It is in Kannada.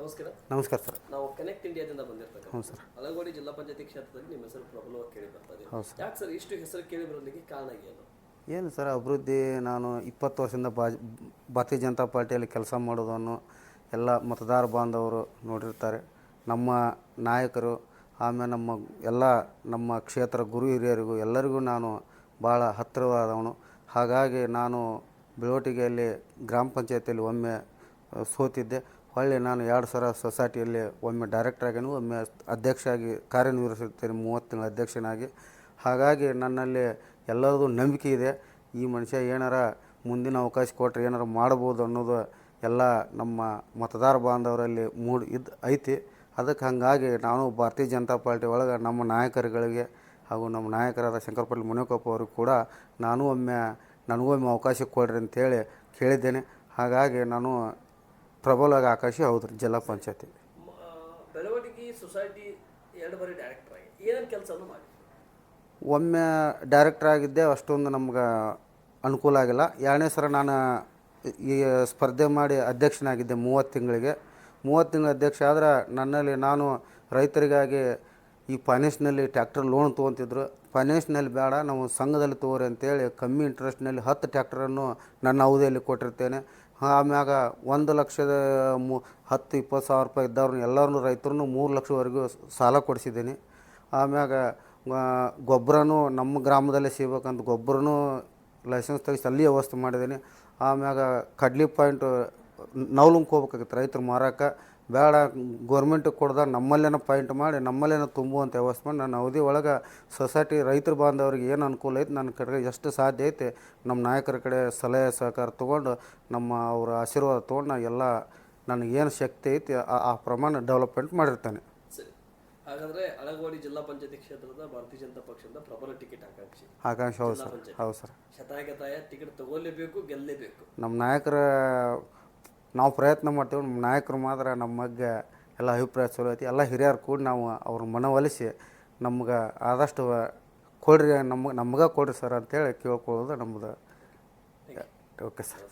ನಮಸ್ಕಾರ. ನಮಸ್ಕಾರ ಸರ್. ನಾವು ಕನೆಕ್ಟ್ ಇಂಡಿಯಾದಿಂದ ಬಂದಿರ್ತಕ್ಕಂಥ ಹ್ಞೂ ಸರ್. ಅಲಗೋಡಿ ಜಿಲ್ಲಾ ಪಂಚಾಯತಿ ಕ್ಷೇತ್ರದಲ್ಲಿ ನಿಮ್ಮ ಹೆಸರು ಪ್ರಬಲವಾಗಿ ಕೇಳಿ ಬರ್ತದೆ ಹೌದು ಸರ್. ಯಾಕೆ ಸರ್ ಇಷ್ಟು ಹೆಸರು ಕೇಳಿ ಬರೋದಕ್ಕೆ ಕಾರಣ ಏನು? ಏನು ಸರ್ ಅಭಿವೃದ್ಧಿ ನಾನು ಇಪ್ಪತ್ತು ವರ್ಷದಿಂದ ಬಾಜ್ ಭಾರತೀಯ ಜನತಾ ಪಾರ್ಟಿಯಲ್ಲಿ ಕೆಲಸ ಮಾಡೋದನ್ನು ಎಲ್ಲ ಮತದಾರ ಬಾಂಧವರು ನೋಡಿರ್ತಾರೆ. ನಮ್ಮ ನಾಯಕರು ಆಮೇಲೆ ನಮ್ಮ ಎಲ್ಲ ನಮ್ಮ ಕ್ಷೇತ್ರ ಗುರು ಹಿರಿಯರಿಗೂ ಎಲ್ಲರಿಗೂ ನಾನು ಭಾಳ ಹತ್ತಿರವಾದವನು. ಹಾಗಾಗಿ ನಾನು ಬೆಳವಟಿಗೆಯಲ್ಲಿ ಗ್ರಾಮ ಪಂಚಾಯತಿಯಲ್ಲಿ ಒಮ್ಮೆ ಆ, ಸೋತಿದ್ದೆ. ಹೊಳ್ಳಿ ನಾನು ಎರಡು ಸಲ ಸೊಸೈಟಿಯಲ್ಲಿ ಒಮ್ಮೆ ಡೈರೆಕ್ಟರ್ ಆಗೇನು, ಒಮ್ಮೆ ಅಧ್ಯಕ್ಷ ಆಗಿ ಕಾರ್ಯನಿರ್ವಹಿಸುತ್ತೇನೆ, ಮೂವತ್ತು ತಿಂಗಳ ಅಧ್ಯಕ್ಷನಾಗಿ. ಹಾಗಾಗಿ ನನ್ನಲ್ಲಿ ಎಲ್ಲರದು ನಂಬಿಕೆ ಇದೆ. ಈ ಮನುಷ್ಯ ಏನಾರ ಮುಂದಿನ ಅವಕಾಶ ಕೊಟ್ಟರೆ ಏನಾರ ಮಾಡ್ಬೋದು ಅನ್ನೋದು ಎಲ್ಲ ನಮ್ಮ ಮತದಾರ ಬಾಂಧವರಲ್ಲಿ ಮೂಡ್ ಇದು ಐತಿ. ಅದಕ್ಕೆ ಹಾಗಾಗಿ ನಾನು ಭಾರತೀಯ ಜನತಾ ಪಾರ್ಟಿ ಒಳಗೆ ನಮ್ಮ ನಾಯಕರುಗಳಿಗೆ ಹಾಗೂ ನಮ್ಮ ನಾಯಕರಾದ ಶಂಕರಪಲ್ಲಿ ಮುನಿಯಪ್ಪ ಅವ್ರಿಗೆ ಕೂಡ ನಾನು ಒಮ್ಮೆ, ನನಗೂ ಒಮ್ಮೆ ಅವಕಾಶ ಕೊಡ್ರಿ ಅಂತೇಳಿ ಕೇಳಿದ್ದೇನೆ. ಹಾಗಾಗಿ ನಾನು ಪ್ರಬಲವಾಗಿ ಆಕಾಶ ಹೌದು ರೀ ಜಿಲ್ಲಾ ಪಂಚಾಯತಿ. ಬೆಳವಣಿಗೆ ಸೊಸೈಟಿ ಎರಡು ಬಾರಿ ಡೈರೆಕ್ಟರ್ ಆಗಿ. ಏನೇನು ಕೆಲಸನೂ ಮಾಡಿ? ಒಮ್ಮೆ ಡೈರೆಕ್ಟರ್ ಆಗಿದ್ದೆ ಅಷ್ಟೊಂದು ನಮ್ಗೆ ಅನುಕೂಲ ಆಗಿಲ್ಲ. ಎರಡನೇ ಸರ ನಾನು ಈ ಸ್ಪರ್ಧೆ ಮಾಡಿ ಅಧ್ಯಕ್ಷನಾಗಿದ್ದೆ ಮೂವತ್ತು ತಿಂಗಳಿಗೆ. ಮೂವತ್ತು ತಿಂಗಳ ಅಧ್ಯಕ್ಷ ಆದ್ರೆ ನನ್ನಲ್ಲಿ ನಾನು ರೈತರಿಗಾಗಿ ಈ ಫೈನಾನ್ಸ್ನಲ್ಲಿ ಟ್ಯಾಕ್ಟರ್ ಲೋನ್ ತೊಗೊತಿದ್ರು. ಫೈನಾನ್ಸ್ನಲ್ಲಿ ಬೇಡ ನಾವು ಸಂಘದಲ್ಲಿ ತೊಗೊರಿ ಅಂತೇಳಿ ಕಮ್ಮಿ ಇಂಟ್ರೆಸ್ಟ್ನಲ್ಲಿ ಹತ್ತು ಟ್ಯಾಕ್ಟರನ್ನು ನನ್ನ ಅವಧಿಯಲ್ಲಿ ಕೊಟ್ಟಿರ್ತೇನೆ. ಆಮ್ಯಾಗ ಒಂದು ಲಕ್ಷದ ಮು, ಹತ್ತು, ಇಪ್ಪತ್ತು ಸಾವಿರ ರೂಪಾಯಿ ಇದ್ದವ್ರನ್ನ ಎಲ್ಲರನ್ನೂ ರೈತರನ್ನು ಮೂರು ಲಕ್ಷವರೆಗೂ ಸಾಲ ಕೊಡಿಸಿದ್ದೀನಿ. ಆಮ್ಯಾಗ ಗೊಬ್ಬರನೂ ನಮ್ಮ ಗ್ರಾಮದಲ್ಲೇ ಸಿಗ್ಬೇಕಂತ ಗೊಬ್ಬರನೂ ಲೈಸೆನ್ಸ್ ತೆಗಿಸಿ ಅಲ್ಲಿ ವ್ಯವಸ್ಥೆ ಮಾಡಿದ್ದೀನಿ. ಆಮ್ಯಾಗ ಕಡ್ಲಿ ಪಾಯಿಂಟ್ ನೌಲುಂಗ್ ಹೋಗ್ಬೇಕಾಗಿತ್ತು ರೈತರು ಮಾರಕ್ಕೆ ಬೇಡ ಗೋರ್ಮೆಂಟಿಗೆ ಕೊಡ್ದ ನಮ್ಮಲ್ಲೇನ ಪಾಯಿಂಟ್ ಮಾಡಿ ನಮ್ಮಲ್ಲೇನ ತುಂಬುವಂಥ ವ್ಯವಸ್ಥೆ ಮಾಡಿ ನನ್ನ ಅವಧಿ ಒಳಗೆ ಸೊಸೈಟಿ ರೈತರು ಬಾಂಧವ್ರಿಗೆ ಏನು ಅನುಕೂಲ ಐತೆ ನನ್ನ ಕಡೆಗೆ ಎಷ್ಟು ಸಾಧ್ಯ ಐತೆ ನಮ್ಮ ನಾಯಕರ ಕಡೆ ಸಲಹೆ ಸಹಕಾರ ತೊಗೊಂಡು ನಮ್ಮ ಅವರ ಆಶೀರ್ವಾದ ತೊಗೊಂಡು ನಾನು ಎಲ್ಲ ನನಗೇನು ಶಕ್ತಿ ಐತಿ ಆ- ಪ್ರಮಾಣ ಡೆವಲಪ್ಮೆಂಟ್ ಮಾಡಿರ್ತಾನೆ. ಹಾಗಾದ್ರೆ ಅಳಗೋಡಿ ಜಿಲ್ಲಾ ಪಂಚಾಯತಿ ಕ್ಷೇತ್ರದ ಭಾರತೀಯ ಜನತಾ ಪಕ್ಷದ ಪ್ರಬಲ ಟಿಕೆಟ್ ಆಕಾಂಕ್ಷಿ. ಆಕಾಂಕ್ಷಿ ಹೌದು ಸರ್. ಹೌದು ಸರ್. ಶತಾಯಗತಾಯ ಟಿಕೆಟ್ ತಗೊಳ್ಳೇಬೇಕು ಗೆಲ್ಲಲೇಬೇಕು ನಮ್ಮ ನಾಯಕರ ನಾವು ಪ್ರಯತ್ನ ಮಾಡ್ತೇವೆ ನಮ್ಮ ನಾಯಕರು ಮಾತ್ರ ನಮ್ಮ ಬಗ್ಗೆ ಎಲ್ಲ ಅಭಿಪ್ರಾಯ ಚಲೋ ಐತಿ. ಎಲ್ಲ ಹಿರಿಯರು ಕೂಡ ನಾವು ಅವ್ರ ಮನವೊಲಿಸಿ ನಮ್ಗೆ ಆದಷ್ಟು ಕೊಡ್ರಿ ನಮ್ಗೆ ನಮ್ಗೆ ಕೊಡ್ರಿ ಸರ್ ಅಂತೇಳಿ ಕೇಳ್ಕೊಳ್ಳೋದು ನಮ್ಮದು ಓಕೆ ಸರ್